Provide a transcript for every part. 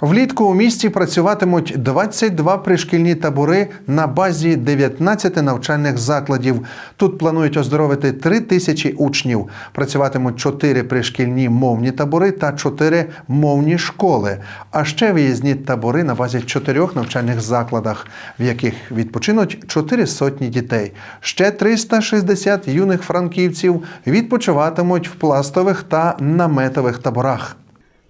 Влітку у місті працюватимуть 22 пришкільні табори на базі 19 навчальних закладів. Тут планують оздоровити 3 тисячі учнів. Працюватимуть 4 пришкільні мовні табори та 4 мовні школи. А ще виїзні табори на базі 4 навчальних закладах, в яких відпочинуть 4 сотні дітей. Ще 360 юних франківців відпочиватимуть в пластових та наметових таборах.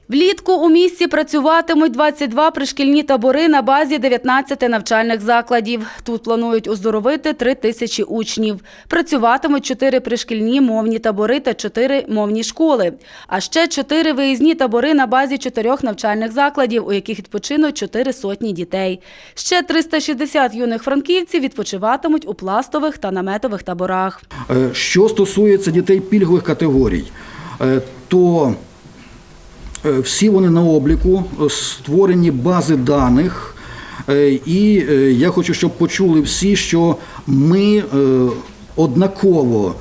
Влітку у місті працюватимуть 22 пришкільні табори на базі 19 навчальних закладів. Тут планують оздоровити 3 тисячі учнів. Працюватимуть 4 пришкільні мовні табори та 4 мовні школи. А ще 4 виїзні табори на базі 4 навчальних закладів, у яких відпочинуть 4 сотні дітей. Ще 360 юних франківців відпочиватимуть у пластових та наметових таборах. Е, Що стосується дітей пільгових категорій, е, то всі вони на обліку, е, створені бази даних. Е, І е, я хочу, щоб почули всі, що ми е, однаково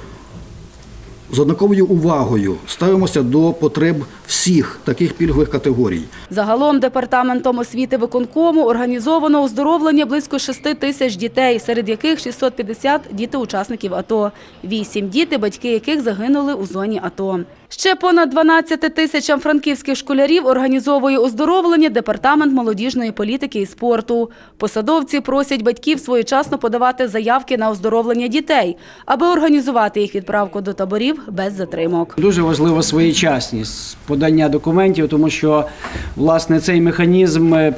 з однаковою увагою ставимося до потреб всіх таких пільгових категорій. Загалом департаментом освіти виконкому організовано оздоровлення близько 6 тисяч дітей, серед яких 650 – діти учасників АТО, 8 – діти, батьки яких загинули у зоні АТО. Ще понад 12 тисячам франківських школярів організовує оздоровлення департамент молодіжної політики і спорту. Посадовці просять батьків своєчасно подавати заявки на оздоровлення дітей, аби організувати їх відправку до таборів без затримок. Дуже важлива своєчасність подання документів, тому що власне цей механізм е,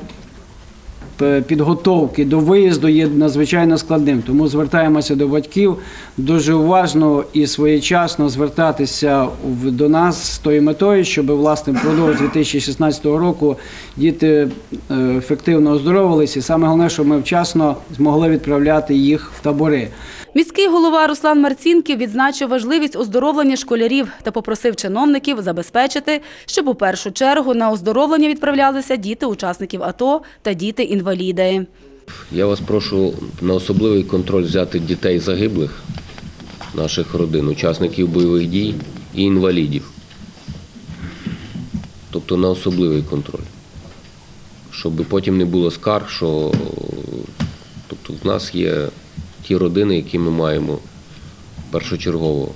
підготовки до виїзду є надзвичайно складним. Тому звертаємося до батьків дуже уважно і своєчасно звертатися до нас з тою метою, щоб власне впродовж 2016 року діти е, ефективно оздоровилися. І саме головне, щоб ми вчасно змогли відправляти їх в табори. Міський голова Руслан Марцінків відзначив важливість оздоровлення школярів та попросив чиновників забезпечити, щоб у першу чергу на оздоровлення відправлялися діти учасників АТО та діти-інваліди. Я вас прошу на особливий контроль взяти дітей загиблих, наших родин, учасників бойових дій і інвалідів. Тобто на особливий контроль. Щоб потім не було скарг, що тобто, в нас є ті родини, які ми маємо першочергово